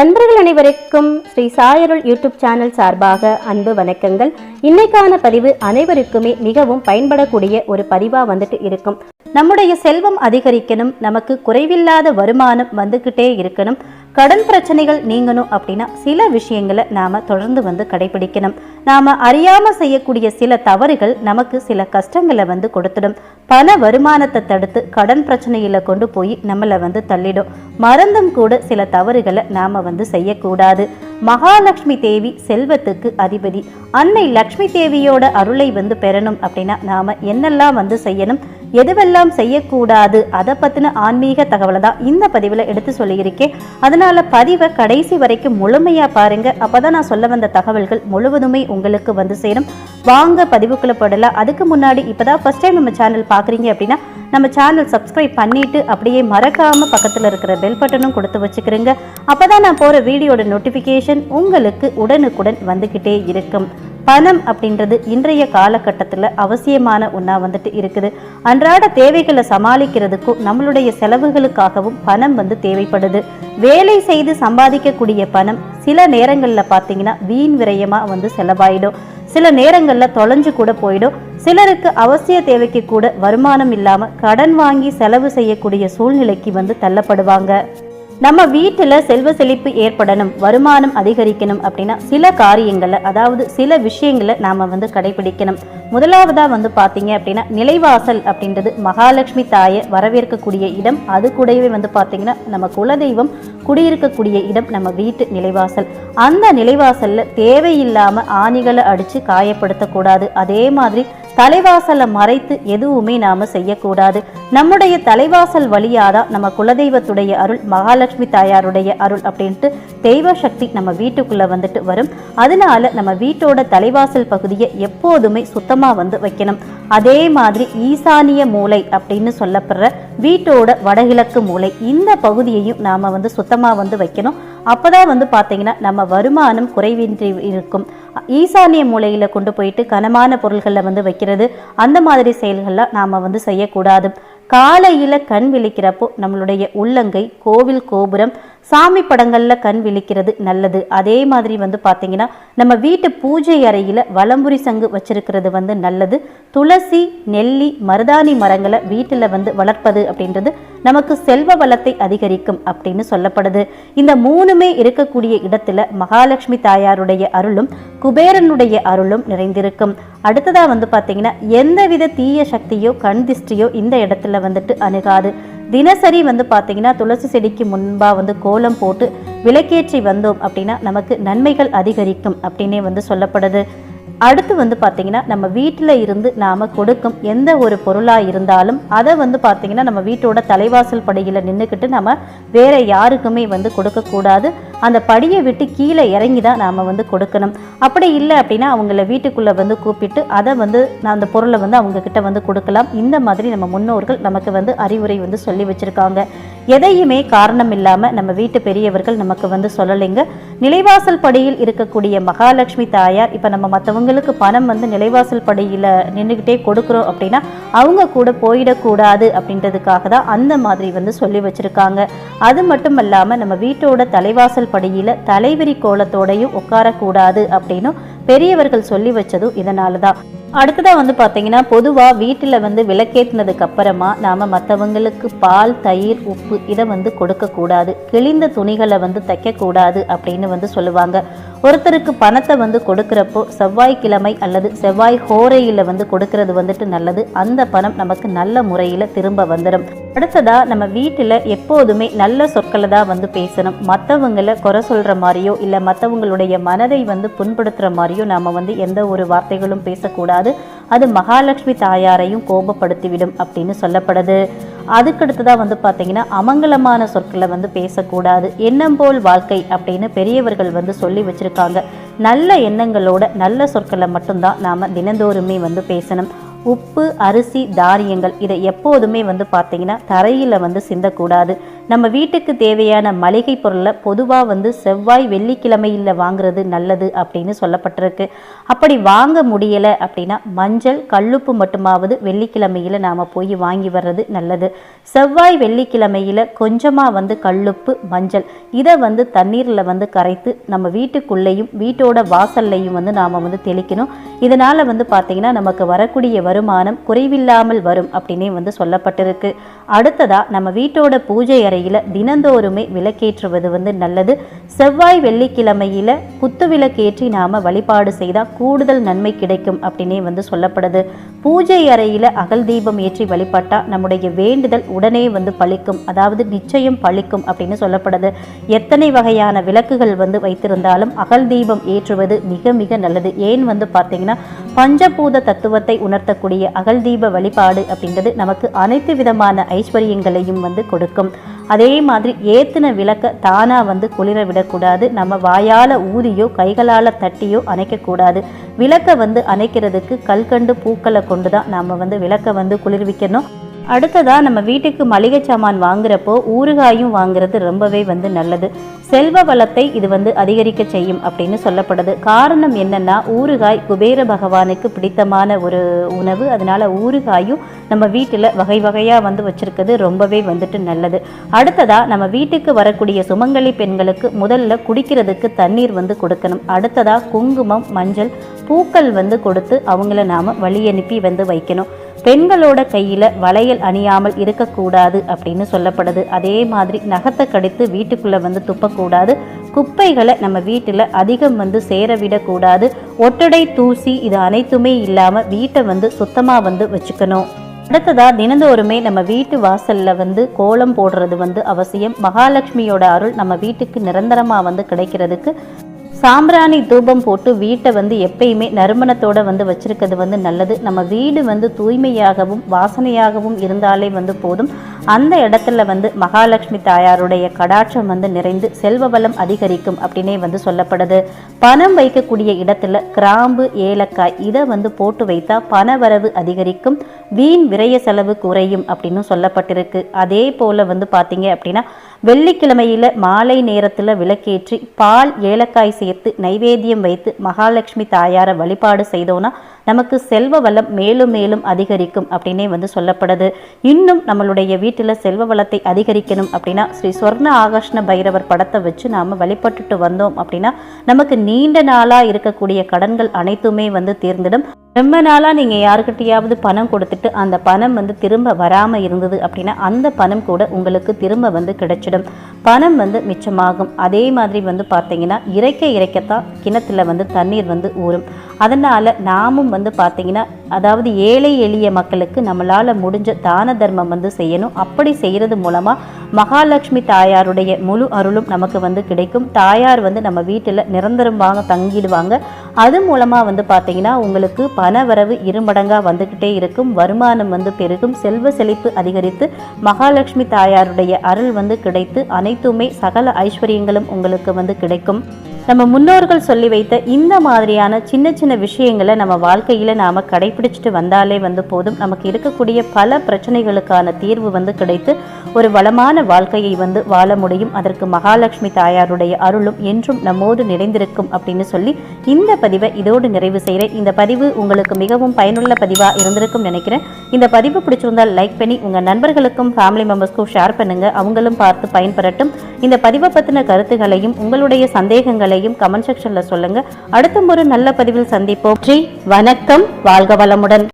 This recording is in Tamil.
நண்பர்கள் அனைவருக்கும் ஸ்ரீ சாயருள் யூடியூப் சேனல் சார்பாக அன்பு வணக்கங்கள். இன்னைக்கான பதிவு அனைவருக்குமே மிகவும் பயன்படக்கூடிய ஒரு பதிவா வந்துட்டு இருக்கும். நம்முடைய செல்வம் அதிகரிக்கணும் நமக்கு குறைவில்லாத வருமானம் வந்துக்கிட்டே இருக்கணும். கடன் பிரச்சனைகள் நீங்கணும் அப்படின்னா சில விஷயங்களை நாம தொடர்ந்து வந்து கடைபிடிக்கணும். நாம அறியாம செய்யக்கூடிய சில தவறுகள் நமக்கு சில கஷ்டங்களை வந்து கொடுத்துடும். பண வருமானத்தை தடுத்து கடன் பிரச்சனையில் கொண்டு போய் நம்மளை வந்து தள்ளிடும். மறந்தும் கூட சில தவறுகளை நாம வந்து செய்யக்கூடாது. மகாலட்சுமி தேவி செல்வத்துக்கு அதிபதி. அன்னை லக்ஷ்மி தேவியோட அருளை வந்து பெறணும் அப்படின்னா நாம என்னெல்லாம் வந்து செய்யணும்? எதுவெல்லாம் செய்யக்கூடாது? அதை பத்தின ஆன்மீக தகவலை தான் இந்த பதிவில் எடுத்து சொல்லியிருக்கேன். அதனால பதிவை கடைசி வரைக்கும் முழுமையா பாருங்க. அப்பதான் நான் சொல்ல வந்த தகவல்கள் முழுவதுமே உங்களுக்கு வந்து சேரும். வாங்க பதிவுக்குள்ள போடலாம் அதுக்கு முன்னாடி இப்பதான் ஃபஸ்ட் டைம் நம்ம சேனல் பாக்குறீங்க அப்படின்னா நம்ம சேனல் சப்ஸ்கிரைப் பண்ணிட்டு அப்படியே மறக்காமல் பக்கத்தில் இருக்கிற பெல் பட்டனும் கொடுத்து வச்சுக்கிறேங்க. அப்போ தான் நான் போகிற வீடியோட நோட்டிஃபிகேஷன் உங்களுக்கு உடனுக்குடன் வந்துக்கிட்டே இருக்கும். பணம் அப்படின்றது இன்றைய காலகட்டத்தில் அவசியமான ஒன்றா வந்துட்டு இருக்குது. அன்றாட தேவைகளை சமாளிக்கிறதுக்கும் நம்மளுடைய செலவுகளுக்காகவும் பணம் வந்து தேவைப்படுது. வேலை செய்து சம்பாதிக்கக்கூடிய பணம் சில நேரங்களில் பார்த்தீங்கன்னா வீண் விரயமாக வந்து செலவாயிடும். சில நேரங்களில் தொலைஞ்சு கூட போயிடும். சிலருக்கு அவசிய தேவைக்கு கூட வருமானம் இல்லாமல் கடன் வாங்கி செலவு செய்யக்கூடிய சூழ்நிலைக்கு வந்து தள்ளப்படுவாங்க. நம்ம வீட்டில் செல்வ செழிப்பு ஏற்படணும் வருமானம் அதிகரிக்கணும் அப்படின்னா சில காரியங்களை அதாவது சில விஷயங்களை நாம் வந்து கடைபிடிக்கணும். முதலாவதாக வந்து பார்த்தீங்க அப்படின்னா நிலைவாசல் அப்படின்றது மகாலட்சுமி தாயை வரவேற்கக்கூடிய இடம். அது கூடவே வந்து பார்த்தீங்கன்னா நம்ம குலதெய்வம் குடியிருக்கக்கூடிய இடம் நம்ம வீட்டு நிலைவாசல். அந்த நிலைவாசல்ல தேவையில்லாம ஆணிகளை அடிச்சு காயப்படுத்தக்கூடாது. அதே மாதிரி தலைவாசலை மறைத்து எதுவுமே நாம செய்யக்கூடாது. நம்முடைய தலைவாசல் வழியாதான் நம்ம குலதெய்வத்துடைய அருள் மகாலட்சுமி தாயாருடைய அருள் அப்படின்ட்டு தெய்வ சக்தி நம்ம வீட்டுக்குள்ள வந்துட்டு வரும். அதனால நம்ம வீட்டோட தலைவாசல் பகுதியை எப்போதுமே சுத்தமா வந்து வைக்கணும். அதே மாதிரி ஈசானிய மூலை அப்படின்னு சொல்லப்படுற வீட்டோட வடகிழக்கு மூலை இந்த பகுதியையும் நாம வந்து சுத்தமா வந்து வைக்கணும். அப்பதான் வந்து பாத்தீங்கன்னா நம்ம வருமானம் குறைவின்றி இருக்கும். ஈசானிய மூலையில கொண்டு போயிட்டு கனமான பொருள்களில் வந்து வைக்கிறது. அந்த மாதிரி செயல்கள்லாம் நாம வந்து செய்யக்கூடாது. காலையில கண் விழிக்கிறப்போ நம்மளுடைய உள்ளங்கை கோவில் கோபுரம் சாமி படங்களில் கண் விழிக்கிறது நல்லது. அதே மாதிரி வந்து பார்த்தீங்கன்னா நம்ம வீட்டு பூஜை அறையில் வலம்புரி சங்கு வச்சிருக்கிறது வந்து நல்லது. துளசி நெல்லி மருதாணி மரங்களை வீட்டில் வந்து வளர்ப்பது அப்படின்றது நமக்கு செல்வ வளத்தை அதிகரிக்கும் அப்படின்னு சொல்லப்படுது. இந்த மூணுமே இருக்கக்கூடிய இடத்துல மகாலட்சுமி தாயாருடைய அருளும் குபேரனுடைய அருளும் நிறைந்திருக்கும். அடுத்ததாக வந்து பாத்தீங்கன்னா எந்தவித தீய சக்தியோ கண் திஷ்டியோ இந்த இடத்துல வந்துட்டு அணுகாது. தினசரி வந்து பார்த்தீங்கன்னா துளசி செடிக்கு முன்பாக வந்து கோலம் போட்டு விளக்கேற்றி வந்தோம் அப்படின்னா நமக்கு நன்மைகள் அதிகரிக்கும் அப்படின்னே வந்து சொல்லப்படுது. அடுத்து வந்து பார்த்தீங்கன்னா நம்ம வீட்டில் இருந்து நாம் கொடுக்கும் எந்த ஒரு பொருளாக இருந்தாலும் அதை வந்து பார்த்திங்கன்னா நம்ம வீட்டோட தலைவாசல் படையில் நின்றுக்கிட்டு நம்ம வேறு யாருக்குமே வந்து கொடுக்கக்கூடாது. அந்த படியை விட்டு கீழே இறங்கி தான் நாம் வந்து கொடுக்கணும். அப்படி இல்லை அப்படின்னா அவங்கள வீட்டுக்குள்ளே வந்து கூப்பிட்டு அதை வந்து நான் அந்த பொருளை வந்து அவங்கக்கிட்ட வந்து கொடுக்கலாம். இந்த மாதிரி நம்ம முன்னோர்கள் நமக்கு வந்து அறிவுரை வந்து சொல்லி வச்சுருக்காங்க. எதையுமே காரணம் இல்லாமல் நம்ம வீட்டு பெரியவர்கள் நமக்கு வந்து சொல்லலைங்க. நிலைவாசல் படியில் இருக்கக்கூடிய மகாலட்சுமி தாயார் இப்போ நம்ம மற்றவங்களுக்கு பணம் வந்து நிலைவாசல் படியில் நின்றுக்கிட்டே கொடுக்குறோம் அப்படின்னா அவங்க கூட போயிடக்கூடாது அப்படின்றதுக்காக தான் அந்த மாதிரி வந்து சொல்லி வச்சுருக்காங்க. அது மட்டும் இல்லாமல் நம்ம வீட்டோட தலைவாசல் படியில் தலைவிரி கோலத்தோடையும் உட்காரக்கூடாது அப்படின்னு பெரியவர்கள் சொல்லி வச்சதும் இதனால தான் அடுத்ததாக வந்து பார்த்தீங்கன்னா பொதுவாக வீட்டில் வந்து விளக்கேற்றினதுக்கு அப்புறமா நாம் மற்றவங்களுக்கு பால் தயிர் உப்பு இதை வந்து கொடுக்கக்கூடாது கிழிந்த துணிகளை வந்து தைக்கக்கூடாது அப்படின்னு வந்து சொல்லுவாங்க. ஒருத்தருக்கு பணத்தை வந்து கொடுக்குறப்போ செவ்வாய்க்கிழமை அல்லது செவ்வாய் ஹோரையில் வந்து கொடுக்கறது வந்துட்டு நல்லது. அந்த பணம் நமக்கு நல்ல முறையில் திரும்ப வந்துடும் அடுத்ததாக நம்ம வீட்டில் எப்போதுமே நல்ல சொற்களை தான் வந்து பேசணும். மற்றவங்களை குறை சொல்கிற மாதிரியோ இல்லை மற்றவங்களுடைய மனதை வந்து புண்படுத்துகிற மாதிரியோ நாம் வந்து எந்த ஒரு வார்த்தைகளும் பேசக்கூடாது. அது மகாலட்சுமி தாயாரையும் கோபப்படுத்திவிடும் அப்படின்னு சொல்லப்படுது. அதுக்கடுத்துதான் வந்து பார்த்தீங்கன்னா அமங்கலமான சொற்களை வந்து பேசக்கூடாது. எண்ணம் போல் வாழ்க்கை அப்படின்னு பெரியவர்கள் வந்து சொல்லி வச்சிருக்காங்க. நல்ல எண்ணங்களோட நல்ல சொற்களை மட்டும்தான் நாம் தினந்தோறுமே வந்து பேசணும். உப்பு அரிசி தானியங்கள் இதை எப்போதுமே வந்து பார்த்தீங்கன்னா தரையில் வந்து சிந்தக்கூடாது. நம்ம வீட்டுக்கு தேவையான மளிகை பொருளை பொதுவாக வந்து செவ்வாய் வெள்ளிக்கிழமையில் வாங்குறது நல்லது அப்படின்னு சொல்லப்பட்டிருக்கு. அப்படி வாங்க முடியலை அப்படின்னா மஞ்சள் கல்லுப்பு மட்டுமாவது வெள்ளிக்கிழமையில் நாம் போய் வாங்கி வர்றது நல்லது. செவ்வாய் வெள்ளிக்கிழமையில் கொஞ்சமாக வந்து கல்லுப்பு மஞ்சள் இதை வந்து தண்ணீரில் வந்து கரைத்து நம்ம வீட்டுக்குள்ளேயும் வீட்டோட வாசல்லையும் வந்து நாம் வந்து தெளிக்கணும். இதனால் வந்து பார்த்திங்கன்னா நமக்கு வரக்கூடிய வருமானம் குறைவில்லாமல் வரும் அப்படின்னே வந்து சொல்லப்பட்டிருக்கு. அடுத்ததாக நம்ம வீட்டோட பூஜை அறை அறையில் தினந்தோறுமே விளக்கேற்றுவது வந்து நல்லது. செவ்வாய் வெள்ளிக்கிழமையில் குத்து விளக்கேற்றி நாம் வழிபாடு செய்தால் கூடுதல் நன்மை கிடைக்கும் அப்படின்னே வந்து சொல்லப்படுது. பூஜை அறையில் அகல் தீபம் ஏற்றி வழிபட்டால் நம்முடைய வேண்டுதல் உடனே வந்து பழிக்கும். அதாவது நிச்சயம் பழிக்கும் அப்படின்னு சொல்லப்படுது. எத்தனை வகையான விளக்குகள் வந்து வைத்திருந்தாலும் அகல் தீபம் ஏற்றுவது மிக மிக நல்லது. ஏன் வந்து பார்த்தீங்கன்னா பஞ்சபூத தத்துவத்தை உணர்த்தக்கூடிய அகல் தீப வழிபாடு அப்படின்றது நமக்கு அனைத்து விதமான ஐஸ்வர்யங்களையும் வந்து கொடுக்கும். அதே மாதிரி ஏற்றின விளக்க தானாக வந்து குளிர விடக்கூடாது. நம்ம வாயால் ஊதியோ கைகளால் தட்டியோ அணைக்கக்கூடாது. விளக்கை வந்து அணைக்கிறதுக்கு கல்கண்டு பூக்களை கொண்டு தான் நம்ம வந்து விளக்கை வந்து குளிர்விக்கணும். அடுத்ததாக நம்ம வீட்டுக்கு மளிகை சாமான் வாங்குறப்போ ஊறுகாயும் வாங்குறது ரொம்பவே வந்து நல்லது. செல்வ வளத்தை இது வந்து அதிகரிக்க செய்யும் அப்படின்னு சொல்லப்படுது. காரணம் என்னன்னா ஊறுகாய் குபேர பகவானுக்கு பிடித்தமான ஒரு உணவு. அதனால ஊறுகாயும் நம்ம வீட்டில் வகை வகையாக வந்து வச்சிருக்கிறது ரொம்பவே வந்துட்டு நல்லது. அடுத்ததாக நம்ம வீட்டுக்கு வரக்கூடிய சுமங்கலி பெண்களுக்கு முதல்ல குடிக்கிறதுக்கு தண்ணீர் வந்து கொடுக்கணும். அடுத்ததாக குங்குமம் மஞ்சள் பூக்கள் வந்து கொடுத்து அவங்கள நாம் வழி அனுப்பி வந்து வைக்கணும். பெண்களோட கையில் வளையல் அணியாமல் இருக்கக்கூடாது அப்படின்னு சொல்லப்படுது. அதே மாதிரி நகத்தை கடித்து வீட்டுக்குள்ளே வந்து துப்பக்கூடாது. குப்பைகளை நம்ம வீட்டில் அதிகம் வந்து சேர விடக்கூடாது. ஒட்டடை தூசி இது அனைத்துமே இல்லாமல் வீட்டை வந்து சுத்தமாக வந்து வச்சுக்கணும். அடுத்ததாக தினந்தோறுமே நம்ம வீட்டு வாசலில் வந்து கோலம் போடுறது வந்து அவசியம். மகாலட்சுமியோட அருள் நம்ம வீட்டுக்கு நிரந்தரமாக வந்து கிடைக்கிறதுக்கு சாம்பிராணி தூபம் போட்டு வீட்டை வந்து எப்பயுமே நறுமணத்தோடு வந்து வச்சுருக்கிறது வந்து நல்லது. நம்ம வீடு வந்து தூய்மையாகவும் வாசனையாகவும் இருந்தாலே வந்து போதும். அந்த இடத்துல வந்து மகாலட்சுமி தாயாருடைய கடாட்சம் வந்து நிறைந்து செல்வ வளம் அதிகரிக்கும் அப்படின்னே வந்து சொல்லப்படுது. பணம் வைக்கக்கூடிய இடத்துல கிராம்பு ஏலக்காய் இதை வந்து போட்டு வைத்தா பண வரவு அதிகரிக்கும் வீண் விரய செலவு குறையும் அப்படின்னு சொல்லப்பட்டிருக்கு. அதே போல் வந்து பார்த்தீங்க அப்படின்னா வெள்ளிக்கிழமையில மாலை நேரத்தில் விளக்கேற்றி பால் ஏலக்காய் சேர்த்து நைவேத்தியம் வைத்து மகாலட்சுமி தாயாரை வழிபாடு செய்தோன்னா நமக்கு செல்வ வளம் மேலும் மேலும் அதிகரிக்கும் அப்படின்னே வந்து சொல்லப்படுது. இன்னும் நம்மளுடைய வீட்டில் செல்வ வளத்தை அதிகரிக்கணும் அப்படின்னா ஸ்ரீ சொர்ண ஆகர்ஷ்ண பைரவர் படத்தை வச்சு நாம் வழிபட்டுட்டு வந்தோம் அப்படின்னா நமக்கு நீண்ட நாளாக இருக்கக்கூடிய கடன்கள் அனைத்துமே வந்து தீர்ந்திடும். ரொம்ப நாளாக நீங்கள் யாருக்கிட்டையாவது பணம் கொடுத்துட்டு அந்த பணம் வந்து திரும்ப வராமல் இருந்தது அப்படின்னா அந்த பணம் கூட உங்களுக்கு திரும்ப வந்து கிடைச்சிடும். பணம் வந்து மிச்சமாகும். அதே மாதிரி வந்து பார்த்தீங்கன்னா இறைக்க இறைக்கத்தான் கிணத்துல வந்து தண்ணீர் வந்து ஊறும். அதனால் நாமும் வந்து பார்த்தீங்கன்னா அதாவது ஏழை எளிய மக்களுக்கு நம்மளால் முடிஞ்ச தான தர்மம் வந்து செய்யணும். அப்படி செய்கிறது மூலமாக மகாலட்சுமி தாயாருடைய முழு அருளும் நமக்கு வந்து கிடைக்கும். தாயார் வந்து நம்ம வீட்டில் நிரந்தரமாக தங்கிடுவாங்க. அது மூலமாக வந்து பார்த்தீங்கன்னா உங்களுக்கு பண வரவு இருமடங்காக வந்துக்கிட்டே இருக்கும். வருமானம் வந்து பெருகும். செல்வ செழிப்பு அதிகரித்து மகாலட்சுமி தாயாருடைய அருள் வந்து கிடைத்து அனைத்துமே சகல ஐஸ்வர்யங்களும் உங்களுக்கு வந்து கிடைக்கும். நம்ம முன்னோர்கள் சொல்லி வைத்த இந்த மாதிரியான சின்ன சின்ன விஷயங்களை நம்ம வாழ்க்கையில் நாம் கடைபிடிச்சிட்டு வந்தாலே வந்து போதும். நமக்கு இருக்கக்கூடிய பல பிரச்சனைகளுக்கான தீர்வு வந்து கிடைத்து ஒரு வளமான வாழ்க்கையை வந்து வாழ முடியும். அதற்கு மகாலட்சுமி தாயாருடைய அருளும் என்றும் நம்மோடு நிறைந்திருக்கும் அப்படின்னு சொல்லி இந்த பதிவை இதோடு நிறைவு செய்கிறேன். இந்த பதிவு உங்களுக்கு மிகவும் பயனுள்ள பதிவாக இருந்திருக்கும் நினைக்கிறேன். இந்த பதிவு பிடிச்சிருந்தால் லைக் பண்ணி உங்கள் நண்பர்களுக்கும் ஃபேமிலி மெம்பர்ஸ்க்கும் ஷேர் பண்ணுங்கள் அவங்களும் பார்த்து பயன்பெறட்டும். இந்த பதிவை பற்றின கருத்துகளையும் உங்களுடைய கருத்துக்களையும் கமெண்ட் செக்ஷனில் சொல்லுங்கள் அடுத்த ஒரு நல்ல பதிவில் சந்திப்போம். வணக்கம். வாழ்க வளமுடன்.